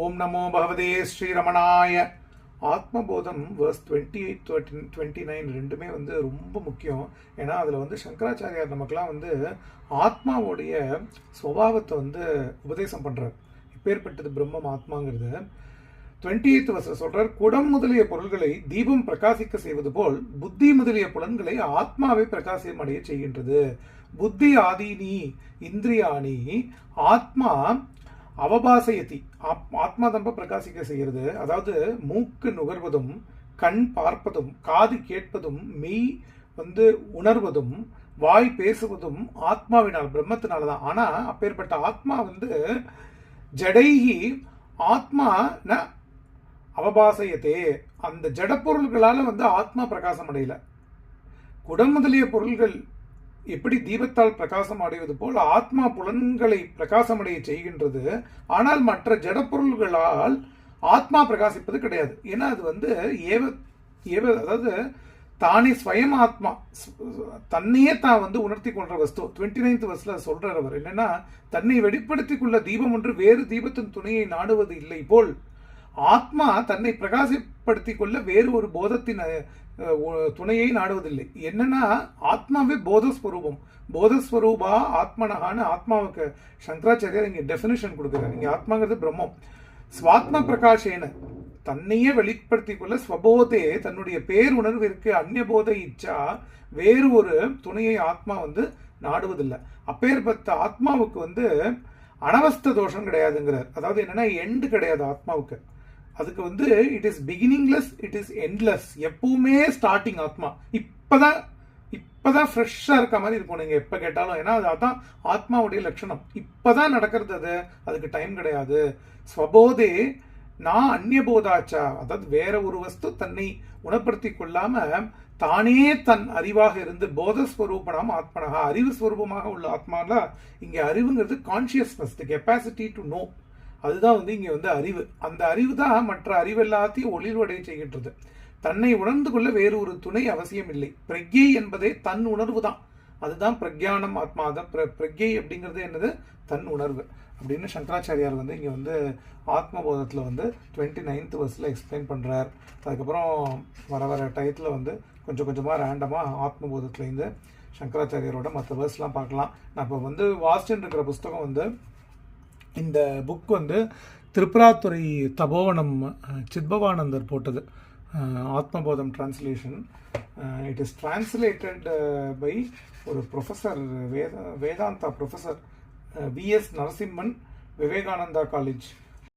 ஓம் நமோ பகவதே ஸ்ரீரமணாய. Atmabodham verse twenty eight twenty nine ரெண்டுமே வந்து ரொம்ப முக்கியம். ஏன்னா அதில் வந்து சங்கராச்சாரியார் நமக்குலாம் வந்து ஆத்மாவுடைய சுவாவத்தை வந்து உபதேசம் பண்ணுறார் இப்பேற்பட்டது பிரம்மம் ஆத்மாங்கிறது. டுவெண்ட்டி எய்த் வருஷம் சொல்றார் குடம் முதலிய பொருள்களை தீபம் பிரகாசிக்க செய்வது போல் புத்தி முதலிய புலன்களை ஆத்மாவை பிரகாசியமடைய அடைய செய்கின்றது. புத்தி ஆதீனி இந்திரியாணி ஆத்மா அவபாசயத்தி ஆப்- ஆத்மா தம்ப பிரகாசிக்க செய்கிறது. அதாவது மூக்கு நுகர்வதும் கண் பார்ப்பதும் காது கேட்பதும் மெய் வந்து உணர்வதும் வாய் பேசுவதும் ஆத்மாவினால் பிரம்மத்தினால தான் ஆனால் அப்பேற்பட்ட ஆத்மா வந்து ஜடைகி ஆத்மா ந அவபாசயத்தே அந்த ஜடப்பொருள்களால வந்து ஆத்மா பிரகாசம் அடையல. குடம் முதலிய பொருள்கள் எப்படி தீபத்தால் பிரகாசம் அடைவது போல் ஆத்மா புலன்களை பிரகாசமடைய செய்கின்றது. ஆனால் மற்ற ஜடப்பொருள்களால் ஆத்மா பிரகாசிப்பது கிடையாது. ஏன்னா அது வந்து ஏவ ஏவ அதாவது தானே ஸ்வயம் ஆத்மா. தன்னையே தான் வந்து உணர்த்தி கொள்ற வஸ்து. டுவெண்ட்டி நைன்த் வஸ்ல சொல்றார் அவர். என்னன்னா தன்னை வெளிப்படுத்திக் கொள்ள தீபம் ஒன்று வேறு தீபத்தின் துணையை நாடுவது இல்லை போல். ஆத்மா தன்னை பிரகாசப்படுத்தி கொள்ள வேறு ஒரு போதத்தின் துணையை நாடுவதில்லை. என்னன்னா ஆத்மாவே போதஸ்வரூபம். போதஸ்வரூபா ஆத்மனகான்னு ஆத்மாவுக்கு சங்கராச்சாரியார் இங்கே டெஃபினிஷன் கொடுக்குறாரு. இங்கே ஆத்மாங்கிறது பிரம்மம். ஸ்வாத்ம பிரகாஷேன. தன்னையே வெளிப்படுத்தி கொள்ள ஸ்வபோதே தன்னுடைய பேருணர்விற்கு அந்நியபோத இச்சா வேறு ஒரு துணையை ஆத்மா வந்து நாடுவதில்லை. அப்பேற்பட்ட ஆத்மாவுக்கு வந்து அனவஸ்த தோஷம் கிடையாதுங்கிறார். அதாவது என்னன்னா எண்டு கிடையாது ஆத்மாவுக்கு. அதுக்கு வந்து it is beginningless it is endless எப்பவுமே ஸ்டார்டிங் ஆத்மா. இப்போதான் இப்போதான் ஃப்ரெஷ்ஷாக இருக்க மாதிரி இருக்கும் நீங்கள் எப்போ கேட்டாலும். ஏன்னா அது அதான் ஆத்மாவுடைய லட்சணம். இப்பதான் நடக்கிறது அது. அதுக்கு டைம் கிடையாது. ஸ்வபோதே நான் அந்நியபோதாச்சா. அதாவது வேற ஒரு வஸ்து தன்னை உணப்படுத்தி கொள்ளாம தானே தன் அறிவாக இருந்து போதஸ்வரூபனாம் ஆத்மனாக அறிவு ஸ்வரூபமாக உள்ள ஆத்மால இங்கே அறிவுங்கிறது consciousness the capacity to know அதுதான் வந்து இங்கே வந்து அறிவு. அந்த அறிவு தான் மற்ற அறிவு எல்லாத்தையும் ஒளிர்வடைய செய்கின்றது. தன்னை உணர்ந்து கொள்ள வேறு ஒரு துணை அவசியம் இல்லை. பிரக்யை என்பதே தன் உணர்வு தான் அதுதான் பிரக்ஞானம் ஆத்மா. தான் பிர- பிரக்யை அப்படிங்கிறது என்னது? தன் உணர்வு. அப்படின்னு சங்கராச்சாரியார் வந்து இங்கே வந்து ஆத்மபோதத்தில் வந்து டுவெண்ட்டி நைன்த் வர்ஸில் எக்ஸ்பிளைன் பண்ணுறார் அதுக்கப்புறம் வர வர டயத்தில் வந்து கொஞ்சம் கொஞ்சமாக ரேண்டமாக ஆத்மபோதத்துலேருந்து சங்கராச்சாரியாரோட மற்ற வேர்ஸ்லாம் பார்க்கலாம். நான் இப்போ வந்து வாசிச்சுட்டு இருக்கிற புஸ்தகம் வந்து இந்த புக் வந்து திரிபுராத்துறை தபோவனம் சித்பவானந்தர் போட்டது. Atmabodham translation it is translated by ஒரு professor Veda Vedanta professor VS Narasimhan Vivekananda college